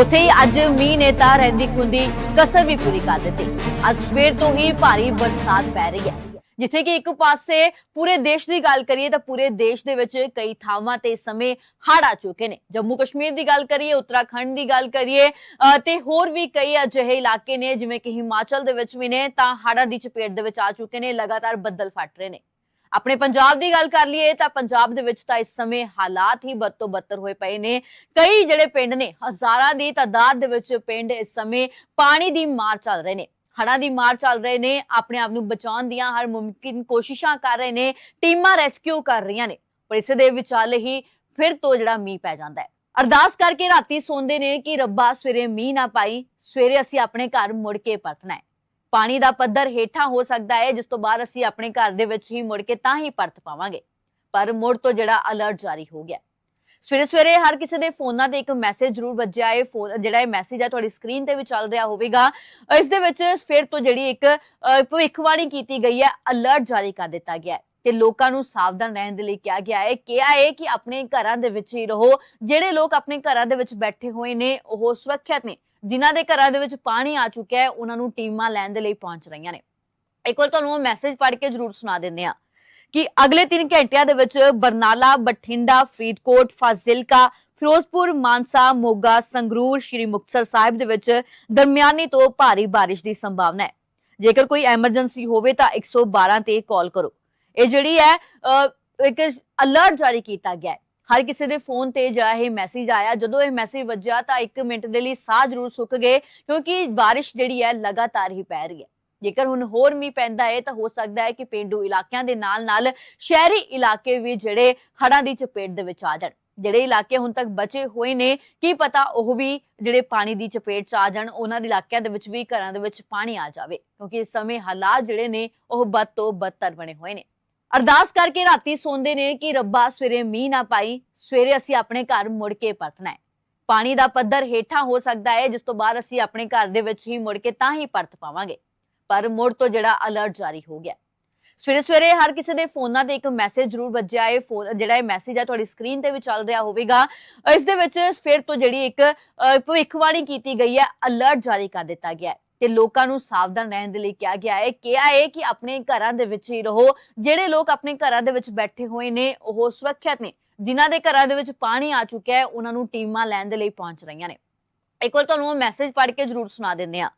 ਉਥੇ ਹੀ ਅੱਜ ਮੀਂਹ ਨੇ ਤਾਂ ਰਹਿੰਦੀ ਖੁੰਦੀ ਕਸਰ ਵੀ ਪੂਰੀ ਕਰ ਦਿੱਤੀ। ਅੱਜ ਸਵੇਰ ਤੋਂ ਹੀ ਭਾਰੀ ਬਰਸਾਤ ਪੈ ਰਹੀ ਹੈ। ਜਿੱਥੇ ਕਿ ਇੱਕ ਪਾਸੇ ਪੂਰੇ ਦੇਸ਼ ਦੀ ਗੱਲ ਕਰੀਏ ਤਾਂ ਪੂਰੇ ਦੇਸ਼ ਦੇ ਵਿੱਚ ਕਈ ਥਾਵਾਂ ਤੇ ਇਸ ਸਮੇਂ ਹੜ ਆ ਚੁੱਕੇ ਨੇ। ਜੰਮੂ ਕਸ਼ਮੀਰ ਦੀ ਗੱਲ ਕਰੀਏ, ਉੱਤਰਾਖੰਡ ਦੀ ਗੱਲ ਕਰੀਏ ਤੇ ਹੋਰ ਵੀ ਕਈ ਅਜਿਹੇ ਇਲਾਕੇ ਨੇ ਜਿਵੇਂ ਕਿ ਹਿਮਾਚਲ ਦੇ ਵਿੱਚ ਵੀ ਨੇ ਤਾਂ ਹੜ੍ਹਾਂ ਦੀ ਚਪੇਟ ਦੇ ਵਿੱਚ ਆ ਚੁੱਕੇ ਨੇ, ਲਗਾਤਾਰ ਬੱਦਲ ਫਟ ਰਹੇ ਨੇ। ਆਪਣੇ ਪੰਜਾਬ ਦੀ ਗੱਲ ਕਰ ਲਈਏ ਤਾਂ ਪੰਜਾਬ ਦੇ ਵਿੱਚ ਤਾਂ ਇਸ ਸਮੇਂ ਹਾਲਾਤ ਹੀ ਬਦ ਤੋਂ ਬੱਤਰ ਹੋਏ ਪਏ ਨੇ। ਕਈ ਜਿਹੜੇ ਪਿੰਡ ਨੇ, ਹਜ਼ਾਰਾਂ ਦੀ ਤਾਦਾਦ ਦੇ ਵਿੱਚ ਪਿੰਡ ਇਸ ਸਮੇਂ ਪਾਣੀ ਦੀ ਮਾਰ ਚੱਲ ਰਹੇ ਨੇ। ਹੜ੍ਹਾਂ ਦੀ ਮਾਰ ਚੱਲ ਰਹੇ ਨੇ, ਆਪਣੇ ਆਪ ਨੂੰ ਬਚਾਉਣ ਦੀਆਂ ਹਰ ਮੁਮਕਿਨ ਕੋਸ਼ਿਸ਼ਾਂ ਕਰ ਰਹੇ ਨੇ, ਟੀਮਾਂ ਰੈਸਕਿਊ ਕਰ ਰਹੀਆਂ ਨੇ। ਪਰ ਇਸੇ ਦੇ ਵਿਚਾਲੇ ਹੀ ਫਿਰ ਤੋਂ ਜਿਹੜਾ ਮੀਂਹ ਪੈ ਜਾਂਦਾ ਹੈ। ਅਰਦਾਸ ਕਰਕੇ ਰਾਤੀ ਸੌਂਦੇ ਨੇ ਕਿ ਰੱਬਾ ਸਵੇਰੇ ਮੀਂਹ ਨਾ ਪਾਈ, ਸਵੇਰੇ ਅਸੀਂ ਆਪਣੇ ਘਰ ਮੁੜ ਕੇ ਪਰਤਣਾ ਹੈ। ਪਾਣੀ ਦਾ ਪੱਧਰ ਹੇਠਾਂ ਹੋ ਸਕਦਾ ਹੈ, ਜਿਸ ਤੋਂ ਬਾਅਦ ਅਸੀਂ ਆਪਣੇ ਘਰ ਦੇ ਵਿੱਚ ਹੀ ਮੁੜ ਕੇ ਤਾਂ ਹੀ ਪਰਤ ਪਾਵਾਂਗੇ। ਪਰ ਮੁੜ ਤੋਂ ਜਿਹੜਾ ਅਲਰਟ ਜਾਰੀ ਹੋ ਗਿਆ। ਸਵੇਰੇ ਸਵੇਰੇ ਹਰ ਕਿਸੇ ਦੇ ਫੋਨਾਂ ਤੇ ਇੱਕ ਮੈਸੇਜ ਜ਼ਰੂਰ ਵੱਜਿਆ ਹੈ। ਫੋਨ ਜਿਹੜਾ ਇਹ ਮੈਸੇਜ ਹੈ, ਤੁਹਾਡੀ ਸਕਰੀਨ ਤੇ ਵੀ ਚੱਲ ਰਿਹਾ ਹੋਵੇਗਾ। ਇਸ ਦੇ ਵਿੱਚ ਫਿਰ ਤੋਂ ਜਿਹੜੀ ਇੱਕ ਭਵਿੱਖਬਾਣੀ ਕੀਤੀ ਗਈ ਹੈ ਅਲਰਟ ਜਾਰੀ ਕਰ ਦਿੱਤਾ ਗਿਆ ਹੈ ਤੇ ਲੋਕਾਂ ਨੂੰ ਸਾਵਧਾਨ ਰਹਿਣ ਦੇ ਲਈ ਕਿਹਾ ਗਿਆ ਹੈ। ਕਿਹਾ ਹੈ ਕਿ ਆਪਣੇ ਘਰਾਂ ਦੇ ਵਿੱਚ ਹੀ ਰਹੋ। ਜਿਹੜੇ ਲੋਕ ਆਪਣੇ ਘਰਾਂ ਦੇ ਵਿੱਚ ਬੈਠੇ ਹੋਏ ਨੇ, ਉਹ ਸੁਰੱਖਿਅਤ ਨੇ। ਜਿਨ੍ਹਾਂ ਦੇ ਘਰਾਂ ਦੇ ਵਿੱਚ ਪਾਣੀ ਆ ਚੁੱਕਿਆ ਹੈ ਉਹਨਾਂ ਨੂੰ ਟੀਮਾਂ ਲੈਣ ਦੇ ਲਈ ਪਹੁੰਚ ਰਹੀਆਂ ਨੇ। ਇੱਕ ਵਾਰ ਤੁਹਾਨੂੰ ਉਹ ਮੈਸੇਜ ਪੜ੍ਹ ਕੇ ਜ਼ਰੂਰ ਸੁਣਾ ਦਿੰਦੇ ਆ ਕਿ ਅਗਲੇ 3 ਘੰਟਿਆਂ ਦੇ ਵਿੱਚ ਬਰਨਾਲਾ ਬਠਿੰਡਾ ਫਰੀਦਕੋਟ ਫਾਜ਼ਿਲਕਾ ਫਿਰੋਜ਼ਪੁਰ ਮਾਨਸਾ ਮੋਗਾ ਸੰਗਰੂਰ ਸ਼੍ਰੀ ਮੁਕਤਸਰ ਸਾਹਿਬ ਦੇ ਵਿੱਚ ਦਰਮਿਆਨੀ ਤੋਂ ਭਾਰੀ ਬਾਰਿਸ਼ ਦੀ ਸੰਭਾਵਨਾ ਹੈ। ਜੇਕਰ ਕੋਈ ਐਮਰਜੈਂਸੀ ਹੋਵੇ ਤਾਂ 112 ਤੇ ਕਾਲ ਕਰੋ। ਇਹ ਜਿਹੜੀ ਹੈ ਅਹ, ਇੱਕ ਅਲਰਟ ਜਾਰੀ ਕੀਤਾ ਗਿਆ ਹੈ। ਹਰ ਕਿਸੇ ਦੇ ਫੋਨ ਤੇ ਜਿਹੜਾ ਇਹ ਮੈਸੇਜ ਆਇਆ। ਜਦੋਂ ਇਹ ਮੈਸੇਜ ਵੱਜਿਆ ਤਾਂ 1 ਮਿੰਟ ਦੇ ਲਈ ਸਾਹ ਜ਼ਰੂਰ ਸੁੱਕ ਗਏ, ਕਿਉਂਕਿ ਬਾਰਿਸ਼ ਜਿਹੜੀ ਹੈ ਲਗਾਤਾਰ ਹੀ ਪੈ ਰਹੀ ਹੈ। ਜੇਕਰ ਹੁਣ ਹੋਰ ਮੀਂਹ ਪੈਂਦਾ ਹੈ ਤਾਂ ਹੋ ਸਕਦਾ ਹੈ ਕਿ ਪਿੰਡੂ ਇਲਾਕਿਆਂ ਦੇ ਨਾਲ-ਨਾਲ ਸ਼ਹਿਰੀ ਇਲਾਕੇ ਵੀ ਜਿਹੜੇ ਹੜ੍ਹਾਂ ਦੀ ਚਪੇਟ ਦੇ ਵਿੱਚ ਆ ਜਾਣ। ਜਿਹੜੇ ਇਲਾਕੇ ਹੁਣ ਤੱਕ ਬਚੇ ਹੋਏ ਨੇ, ਕੀ ਪਤਾ ਉਹ ਵੀ ਜਿਹੜੇ ਪਾਣੀ ਦੀ ਚਪੇਟ ਚ ਆ ਜਾਣ, ਉਹਨਾਂ ਦੇ ਇਲਾਕਿਆਂ ਦੇ ਵਿੱਚ ਵੀ ਘਰਾਂ ਦੇ ਵਿੱਚ ਪਾਣੀ ਆ ਜਾਵੇ। ਕਿਉਂਕਿ ਇਸ ਸਮੇਂ ਹਾਲਾਤ ਜਿਹੜੇ ਨੇ, ਉਹ ਬਦ ਤੋਂ ਬਦਤਰ ਬਣੇ ਹੋਏ ਨੇ। ਅਰਦਾਸ ਕਰਕੇ ਰਾਤੀ ਸੌਂਦੇ ਨੇ ਕਿ ਰੱਬਾ ਸਵੇਰੇ ਮੀਂਹ ਨਾ ਪਾਈ, ਸਵੇਰੇ ਅਸੀਂ ਆਪਣੇ ਘਰ ਮੁੜ ਕੇ ਪਰਤਣਾ ਹੈ। ਪਾਣੀ ਦਾ ਪੱਧਰ ਹੇਠਾਂ ਹੋ ਸਕਦਾ ਹੈ, ਜਿਸ ਤੋਂ ਬਾਅਦ ਅਸੀਂ ਆਪਣੇ ਘਰ ਦੇ ਵਿੱਚ ਹੀ ਮੁੜ ਕੇ ਤਾਂ ਹੀ ਪਰਤ ਪਾਵਾਂਗੇ। ਪਰ ਮੁੜ ਤੋਂ ਜਿਹੜਾ ਅਲਰਟ ਜਾਰੀ ਹੋ ਗਿਆ। ਸਵੇਰੇ ਸਵੇਰੇ ਹਰ ਕਿਸੇ ਦੇ ਫੋਨਾਂ ਤੇ ਇੱਕ ਮੈਸੇਜ ਜ਼ਰੂਰ ਵੱਜਿਆ ਹੈ। ਫੋਨ ਜਿਹੜਾ ਇਹ ਮੈਸੇਜ ਹੈ ਤੁਹਾਡੀ ਸਕਰੀਨ ਤੇ ਵੀ ਚੱਲ ਰਿਹਾ ਹੋਵੇਗਾ। ਇਸ ਦੇ ਵਿੱਚ ਫਿਰ ਤੋਂ ਜਿਹੜੀ ਇੱਕ ਭਵਿੱਖਬਾਣੀ ਕੀਤੀ ਗਈ ਹੈ ਅਲਰਟ ਜਾਰੀ ਕਰ ਦਿੱਤਾ ਗਿਆ ਹੈ। ਤੇ ਲੋਕਾਂ ਨੂੰ ਸਾਵਧਾਨ ਰਹਿਣ ਦੇ ਲਈ ਕਿਹਾ ਗਿਆ ਹੈ। ਕਿਹਾ ਹੈ ਕਿ ਆਪਣੇ ਘਰਾਂ ਦੇ ਵਿੱਚ ਹੀ ਰਹੋ। ਜਿਹੜੇ ਲੋਕ ਆਪਣੇ ਘਰਾਂ ਦੇ ਵਿੱਚ ਬੈਠੇ ਹੋਏ ਨੇ, ਉਹ ਸੁਰੱਖਿਅਤ ਨੇ। ਜਿਨ੍ਹਾਂ ਦੇ ਘਰਾਂ ਦੇ ਵਿੱਚ ਪਾਣੀ ਆ ਚੁੱਕਿਆ ਹੈ, ਉਹਨਾਂ ਨੂੰ ਟੀਮਾਂ ਲੈਣ ਦੇ ਲਈ ਪਹੁੰਚ ਰਹੀਆਂ ਨੇ। ਇੱਕ ਵਾਰ ਤੁਹਾਨੂੰ ਉਹ ਮੈਸੇਜ ਪੜ੍ਹ ਕੇ ਜ਼ਰੂਰ ਸੁਣਾ ਦਿੰਦੇ ਆ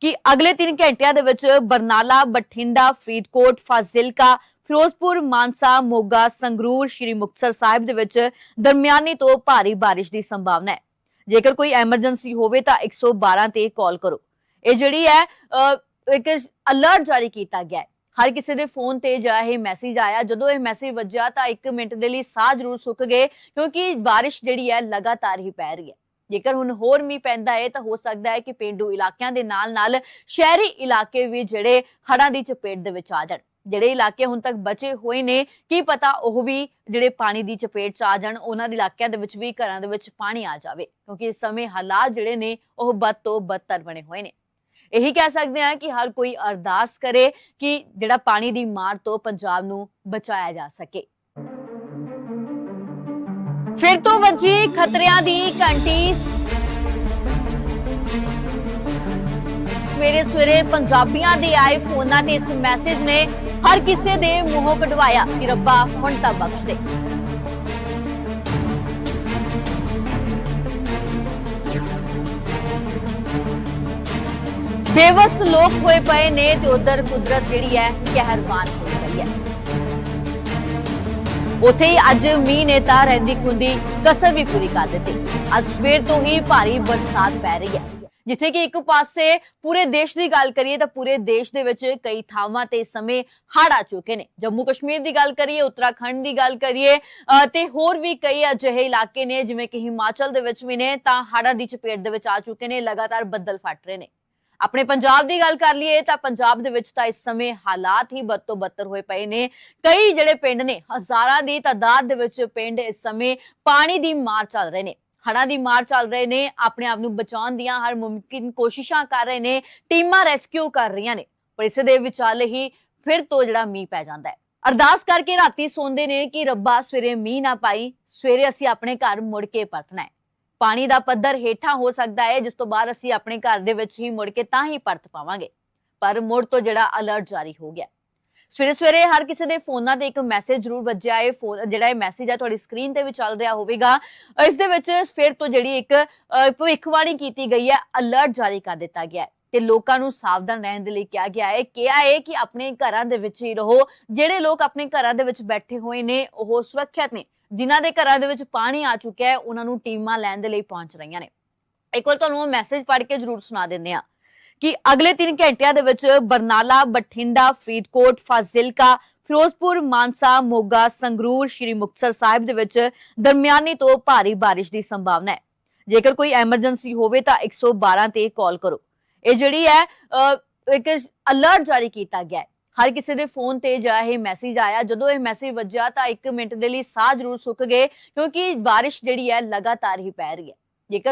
ਕਿ ਅਗਲੇ 3 ਘੰਟਿਆਂ ਦੇ ਵਿੱਚ ਬਰਨਾਲਾ, ਬਠਿੰਡਾ, ਫਰੀਦਕੋਟ, ਫਾਜ਼ਿਲਕਾ, ਫਿਰੋਜ਼ਪੁਰ, ਮਾਨਸਾ, ਮੋਗਾ, ਸੰਗਰੂਰ, ਸ਼੍ਰੀ ਮੁਕਤਸਰ ਸਾਹਿਬ ਦੇ ਵਿੱਚ ਦਰਮਿਆਨੀ ਤੋਂ ਭਾਰੀ ਬਾਰਿਸ਼ ਦੀ ਸੰਭਾਵਨਾ ਹੈ। ਜੇਕਰ ਕੋਈ ਐਮਰਜੈਂਸੀ ਹੋਵੇ ਤਾਂ 112 ਤੇ ਕਾਲ ਕਰੋ। ਇਹ ਜਿਹੜੀ ਹੈ ਅਹ, ਇੱਕ ਅਲਰਟ ਜਾਰੀ ਕੀਤਾ ਗਿਆ ਹੈ। ਹਰ ਕਿਸੇ ਦੇ ਫੋਨ ਤੇ ਜਿਹੜਾ ਇਹ ਮੈਸੇਜ ਆਇਆ ਜਦੋਂ ਇਹ ਮੈਸੇਜ ਵੱਜਿਆ ਤਾਂ 1 ਮਿੰਟ ਦੇ ਲਈ ਸਾਹ ਜ਼ਰੂਰ ਸੁੱਕ ਗਏ ਕਿਉਂਕਿ ਬਾਰਿਸ਼ ਜਿਹੜੀ ਹੈ ਲਗਾਤਾਰ ਹੀ ਪੈ ਰਹੀ ਹੈ। ਜੇਕਰ ਹੁਣ ਹੋਰ ਮੀਂਹ ਪੈਂਦਾ ਹੈ ਤਾਂ ਹੋ ਸਕਦਾ ਹੈ ਕਿ ਪਿੰਡੂ ਇਲਾਕਿਆਂ ਦੇ ਨਾਲ-ਨਾਲ ਸ਼ਹਿਰੀ ਇਲਾਕੇ ਵੀ ਜਿਹੜੇ ਹੜ੍ਹਾਂ ਦੀ ਚਪੇਟ ਦੇ ਵਿੱਚ ਆ ਜਾਣ। ਜਿਹੜੇ ਇਲਾਕੇ ਹੁਣ ਤੱਕ ਬਚੇ ਹੋਏ ਨੇ ਕੀ ਪਤਾ ਉਹ ਵੀ ਜਿਹੜੇ ਪਾਣੀ ਦੀ ਚਪੇਟ ਚ ਆ ਜਾਣ ਉਹਨਾਂ ਦੇ ਇਲਾਕਿਆਂ ਦੇ ਵਿੱਚ ਵੀ ਘਰਾਂ ਦੇ ਵਿੱਚ ਪਾਣੀ ਆ ਜਾਵੇ ਕਿਉਂਕਿ ਇਸ ਸਮੇਂ ਹਾਲਾਤ ਜਿਹੜੇ ਨੇ ਉਹ ਬਦ ਤੋਂ ਬਦਤਰ ਬਣੇ ਹੋਏ ਨੇ। ਇਹੀ ਕਹਿ ਸਕਦੇ ਹਾਂ ਕਿ ਹਰ ਕੋਈ ਅਰਦਾਸ ਕਰੇ ਕਿ ਜਿਹੜਾ ਪਾਣੀ ਦੀ ਮਾਰ ਤੋਂ ਪੰਜਾਬ ਨੂੰ ਬਚਾਇਆ ਜਾ ਸਕੇ। ਫਿਰ ਤੋਂ ਵੱਜੀ ਖਤਰਿਆਂ ਦੀ ਘੰਟੀ। ਸਵੇਰੇ ਸਵੇਰੇ ਪੰਜਾਬੀਆਂ ਦੇ ਆਏ ਫੋਨਾਂ ਤੇ ਇਸ ਮੈਸੇਜ ਨੇ ਹਰ ਕਿਸੇ ਦੇ ਮੂੰਹੋਂ ਕਢਵਾਇਆ ਕਿ ਰੱਬਾ ਹੁਣ ਤਾਂ ਬਖਸ਼ ਦੇ। ਬੇਵਸ ਲੋਕ ਹੋਏ ਪਏ ਨੇ ਤੇ ਉਧਰ ਕੁਦਰਤ ਜਿਹੜੀ ਹੈ ਕਹਿਰਵਾਨ ਹੋਈ ਪਈ ਹੈ। ਉਥੇ ਹੀ ਅੱਜ ਮੀਂਹ ਨੇ ਤਾਂ ਰਹਿੰਦੀ ਖੁੰਦੀ ਕਸਰ ਵੀ ਪੂਰੀ ਕਰ ਦਿੱਤੀ। ਅੱਜ ਸਵੇਰ ਤੋਂ ਹੀ ਭਾਰੀ ਬਰਸਾਤ ਪੈ ਰਹੀ ਹੈ। ਜਿੱਥੇ ਕਿ ਇੱਕ ਪਾਸੇ ਪੂਰੇ ਦੇਸ਼ ਦੀ ਗੱਲ ਕਰੀਏ ਤਾਂ ਪੂਰੇ ਦੇਸ਼ ਦੇ ਵਿੱਚ ਕਈ ਥਾਵਾਂ ਤੇ ਇਸ ਸਮੇਂ ਹੜ੍ਹ ਆ ਚੁੱਕੇ ਨੇ। ਜੰਮੂ ਕਸ਼ਮੀਰ ਦੀ ਗੱਲ ਕਰੀਏ, ਉੱਤਰਾਖੰਡ ਦੀ ਗੱਲ ਕਰੀਏ ਤੇ ਹੋਰ ਵੀ ਕਈ ਅਜਿਹੇ ਇਲਾਕੇ ਨੇ ਜਿਵੇਂ ਕਿ ਹਿਮਾਚਲ ਦੇ ਵਿੱਚ ਵੀ ਨੇ ਤਾਂ ਹੜਾਂ ਦੀ ਚਪੇਟ ਦੇ ਵਿੱਚ ਆ ਚੁੱਕੇ ਨੇ, ਲਗਾਤਾਰ ਬੱਦਲ ਫਟ ਰਹੇ ਨੇ। ਆਪਣੇ ਪੰਜਾਬ ਦੀ ਗੱਲ ਕਰ ਲਈਏ ਤਾਂ ਪੰਜਾਬ ਦੇ ਵਿੱਚ ਤਾਂ ਇਸ ਸਮੇਂ ਹਾਲਾਤ ਹੀ ਬਦ ਤੋਂ ਬੱਤਰ ਹੋਏ ਪਏ ਨੇ। ਕਈ ਜਿਹੜੇ ਪਿੰਡ ਨੇ, ਹਜ਼ਾਰਾਂ ਦੀ ਤਾਦਾਦ ਦੇ ਵਿੱਚ ਪਿੰਡ ਇਸ ਸਮੇਂ ਪਾਣੀ ਦੀ ਮਾਰ ਚੱਲ ਰਹੇ ਨੇ। ਹੜ੍ਹਾਂ ਦੀ ਮਾਰ ਚੱਲ ਰਹੇ ਨੇ, ਆਪਣੇ ਆਪ ਨੂੰ ਬਚਾਉਣ ਦੀਆਂ ਹਰ ਮੁਮਕਿਨ ਕੋਸ਼ਿਸ਼ਾਂ ਕਰ ਰਹੇ ਨੇ, ਟੀਮਾਂ ਰੈਸਕਿਊ ਕਰ ਰਹੀਆਂ ਨੇ। ਪਰ ਇਸ ਦੇ ਵਿਚਾਲੇ ਹੀ ਫਿਰ ਤੋਂ ਜਿਹੜਾ ਮੀਂਹ ਪੈ ਜਾਂਦਾ ਹੈ। ਅਰਦਾਸ ਕਰਕੇ ਰਾਤੀ ਸੌਂਦੇ ਨੇ ਕਿ ਰੱਬਾ ਸਵੇਰੇ ਮੀਂਹ ਨਾ ਪਾਈ, ਸਵੇਰੇ ਅਸੀਂ ਆਪਣੇ ਘਰ ਮੁੜ ਕੇ ਪਰਤਣਾ ਹੈ। ਪਾਣੀ ਦਾ ਪੱਧਰ ਹੇਠਾਂ ਹੋ ਸਕਦਾ ਹੈ, ਜਿਸ ਤੋਂ ਬਾਅਦ ਅਸੀਂ ਆਪਣੇ ਘਰ ਦੇ ਵਿੱਚ ਹੀ ਮੁੜ ਕੇ ਤਾਂ ਹੀ ਪਰਤ ਪਾਵਾਂਗੇ। ਪਰ ਮੁੜ ਤੋਂ ਜਿਹੜਾ ਅਲਰਟ ਜਾਰੀ ਹੋ ਗਿਆ। ਸਵੇਰੇ ਸਵੇਰੇ ਹਰ ਕਿਸੇ ਦੇ ਫੋਨਾਂ ਤੇ ਇੱਕ ਮੈਸੇਜ ਜ਼ਰੂਰ ਵੱਜਿਆ ਹੈ। ਫੋਨ, ਜਿਹੜਾ ਇਹ ਮੈਸੇਜ ਹੈ ਤੁਹਾਡੀ ਸਕਰੀਨ ਤੇ ਵੀ ਚੱਲ ਰਿਹਾ ਹੋਵੇਗਾ। ਇਸ ਦੇ ਵਿੱਚ ਫਿਰ ਤੋਂ ਜਿਹੜੀ ਇੱਕ ਭਵਿੱਖਬਾਣੀ ਕੀਤੀ ਗਈ ਹੈ ਅਲਰਟ ਜਾਰੀ ਕਰ ਦਿੱਤਾ ਗਿਆ ਹੈ। ਤੇ ਲੋਕਾਂ ਨੂੰ ਸਾਵਧਾਨ ਰਹਿਣ ਦੇ ਲਈ ਕਿਹਾ ਗਿਆ ਹੈ, ਕਿਹਾ ਹੈ ਕਿ ਆਪਣੇ ਘਰਾਂ ਦੇ ਵਿੱਚ ਹੀ ਰਹੋ। ਜਿਹੜੇ ਲੋਕ ਆਪਣੇ ਘਰਾਂ ਦੇ ਵਿੱਚ ਬੈਠੇ ਹੋਏ ਨੇ, ਉਹ ਸੁਰੱਖਿਅਤ ਨੇ। ਜਿਨ੍ਹਾਂ ਦੇ ਘਰਾਂ ਦੇ ਵਿੱਚ ਪਾਣੀ ਆ ਚੁੱਕਿਆ ਹੈ ਉਹਨਾਂ ਨੂੰ ਟੀਮਾਂ ਲੈਣ ਦੇ ਲਈ ਪਹੁੰਚ ਰਹੀਆਂ ਨੇ। ਇੱਕ ਵਾਰ ਤੁਹਾਨੂੰ ਉਹ ਮੈਸੇਜ ਪੜ੍ਹ ਕੇ ਜ਼ਰੂਰ ਸੁਣਾ ਦਿੰਦੇ ਆ ਕਿ ਅਗਲੇ 3 ਘੰਟਿਆਂ ਦੇ ਵਿੱਚ ਬਰਨਾਲਾ ਬਠਿੰਡਾ ਫਰੀਦਕੋਟ ਫਾਜ਼ਿਲਕਾ ਫਿਰੋਜ਼ਪੁਰ ਮਾਨਸਾ ਮੋਗਾ ਸੰਗਰੂਰ ਸ਼੍ਰੀ ਮੁਕਤਸਰ ਸਾਹਿਬ ਦੇ ਵਿੱਚ ਦਰਮਿਆਨੀ ਤੋਂ ਭਾਰੀ ਬਾਰਿਸ਼ ਦੀ ਸੰਭਾਵਨਾ ਹੈ। ਜੇਕਰ ਕੋਈ ਐਮਰਜੈਂਸੀ ਹੋਵੇ ਤਾਂ 112 ਤੇ ਕਾਲ ਕਰੋ। ਇਹ ਜਿਹੜੀ ਹੈ ਅਹ, ਇੱਕ ਅਲਰਟ ਜਾਰੀ ਕੀਤਾ ਗਿਆ ਹੈ। ਹਰ ਕਿਸੇ ਦੇ ਫੋਨ ਤੇ ਜਾ ਇਹ ਮੈਸੇਜ ਆਇਆ, ਜਦੋਂ ਇਹ ਮੈਸੇਜ ਵੱਜਿਆ ਤਾਂ 1 ਮਿੰਟ ਦੇ ਲਈ ਸਾਹ ਜ਼ਰੂਰ ਸੁੱਕ ਗਏ, ਕਿਉਂਕਿ ਬਾਰਿਸ਼ ਜਿਹੜੀ ਹੈ ਲਗਾਤਾਰ ਹੀ ਪੈ ਰਹੀ ਹੈ। ਜੇਕਰ